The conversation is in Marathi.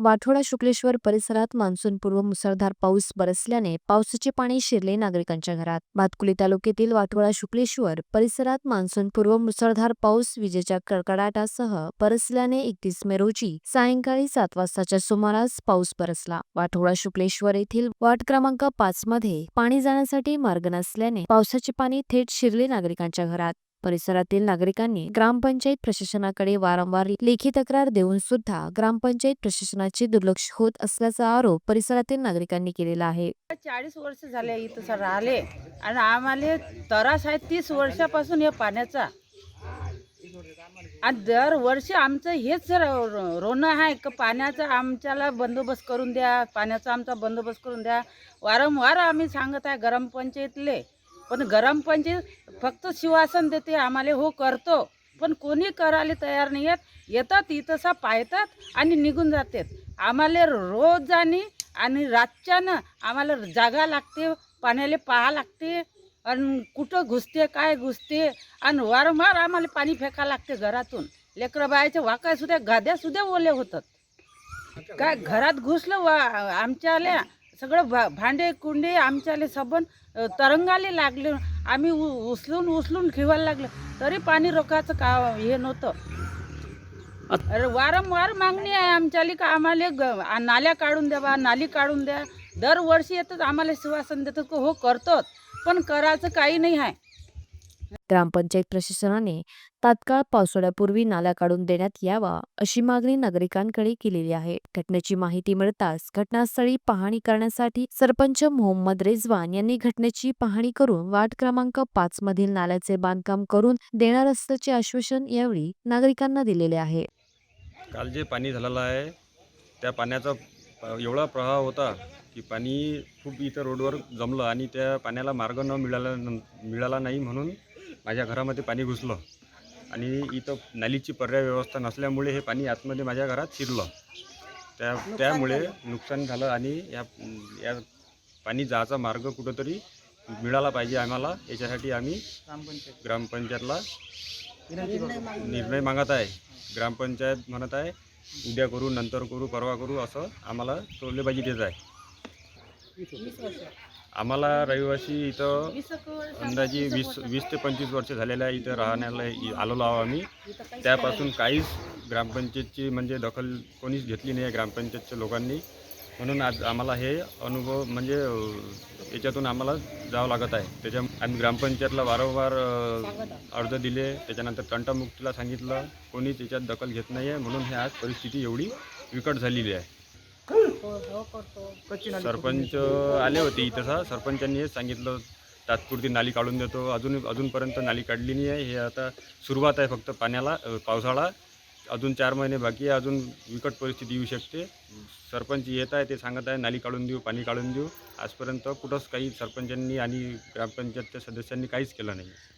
वाठोडा शुक्लेश्वर परिसरात मान्सूनपूर्व मुसळधार पाऊस बरसल्याने पावसाचे पाणी शिरले नागरिकांच्या घरात. भातकुली तालुक्यातील वाठोडा शुक्लेश्वर परिसरात मान्सूनपूर्व मुसळधार पाऊस विजेच्या कडकडाटासह बरसल्याने एकतीस मे रोजी सायंकाळी सात वाजताच्या सुमारास पाऊस बरसला. वाठोडा शुक्लेश्वर येथील वाट क्रमांक पाच मध्ये पाणी जाण्यासाठी मार्ग नसल्याने पावसाचे पाणी थेट शिरले नागरिकांच्या घरात. परिसरातील नागरिकांनी ग्रामपंचायत प्रशासनाकडे वारंवार लेखी तक्रार देऊन सुद्धा ग्रामपंचायत प्रशासनाचे दुर्लक्ष होत असल्याचा आरोप परिसरातील नागरिकांनी केलेला आहे. चाळीस वर्ष झाले इथं सर राहिले आणि आम्हाला त्रास आहे तीस वर्षापासून या पाण्याचा. आणि दरवर्षी आमचं हेच रोणं आहे का पाण्याचा आमच्याला बंदोबस्त करून द्या पाण्याचा आमचा बंदोबस्त करून द्या. वारंवार आम्ही सांगत आहे ग्रामपंचायतले पण ग्रामपंचायत फक्त शिवासन देते आम्हाला हो करतो. पण कोणी करायला तयार नाही आहेत. येतात इथंसा पाहतात आणि निघून जातात. आम्हाला रोज जाणे आणि रातच्यानं आम्हाला जागा लागते पाण्याला पाहा लागते आणि कुठं घुसते काय घुसते आणि वारंवार आम्हाला पाणी फेका लागते घरातून. लेकरं बायाच्या वाकायसुद्धा गाद्यासुद्धा ओले होतात. काय घरात घुसलं वा आमच्याल्या सगळं भा भांडे कुंडे आमच्याले सबन तरंगाले लागले. आम्ही उ- उचलून उचलून ठेवायला लागलं. तरी पाणी रोखायचं का हे नव्हतं. अरे वारंवार मागणी आहे आमच्याली का आम्हाला ग- नाल्या काढून द्या बा नाली काढून द्या. दरवर्षी येतच आम्हाला शिवासन देतात. हो करतो पण करायचं काही नाही आहे. ग्रामपंचायत प्रशासनाने तात्काळ पावसाळ्यापूर्वी नाला काढून देण्यात यावा अशी मागणी नागरिकांकडे केलेली आहे. घटनेची माहिती मिळताच घटनास्थळी पाहणी करण्यासाठी सरपंच मोहम्मद रेजवान यांनी घटनेची पाहणी करून वार्ड क्रमांक पाच मधील नाल्याचे बांधकाम करून देणार असल्याचे आश्वासन यावेळी नागरिकांना दिलेले आहे. काल जे पाणी झालेलं आहे त्या पाण्याचा एवढा प्रवाह होता की पाणी खूप इथं रोडवर जमलं आणि त्या पाण्याला मार्ग न मिळाला मिळाला नाही म्हणून माझ्या घरामध्ये पाणी घुसलं आणि इथं नालीची पर्याय व्यवस्था नसल्यामुळे हे पाणी आतमध्ये माझ्या घरात शिरलं. त्या त्यामुळे नुकसान झालं आणि या या पाणी जायचा मार्ग कुठंतरी मिळाला पाहिजे आम्हाला. याच्यासाठी आम्ही ग्रामपंचायतला निर्णय मागत आहे. ग्रामपंचायत म्हणत आहे उद्या करू नंतर करू परवा करू असं आम्हाला टोलेबाजी देत आहे. आम्हाला रहिवासी इथं अंदाजे वीस वीस ते पंचवीस वर्ष झालेलं आहे इथं राहण्याला आलेलो आहो आम्ही. त्यापासून काहीच ग्रामपंचायतची म्हणजे दखल कोणीच घेतली नाही आहे ग्रामपंचायतच्या लोकांनी. म्हणून आज आम्हाला हे अनुभव म्हणजे याच्यातून आम्हाला जावं लागत आहे. त्याच्या आम्ही ग्रामपंचायतला वारंवार अर्ज दिले. त्याच्यानंतर तंटामुक्तीला सांगितलं. कोणीच याच्यात दखल घेत नाही आहे म्हणून हे आज परिस्थिती एवढी बिकट झालेली आहे. सरपंच आले होते इथं सरपंचांनी हेच सांगितलं तात्पुरती नाली काढून देतो. अजून अजूनपर्यंत नाली काढली नाही आहे. हे आता सुरुवात आहे फक्त पाण्याला अ, पावसाळा. अजून चार महिने बाकी आहे. अजून विकट परिस्थिती येऊ शकते. सरपंच येत आहे ते सांगत आहे नाली काढून देऊ पाणी काढून देऊ. आजपर्यंत कुठंच काही सरपंचांनी आणि ग्रामपंचायतच्या सदस्यांनी काहीच केलं नाही.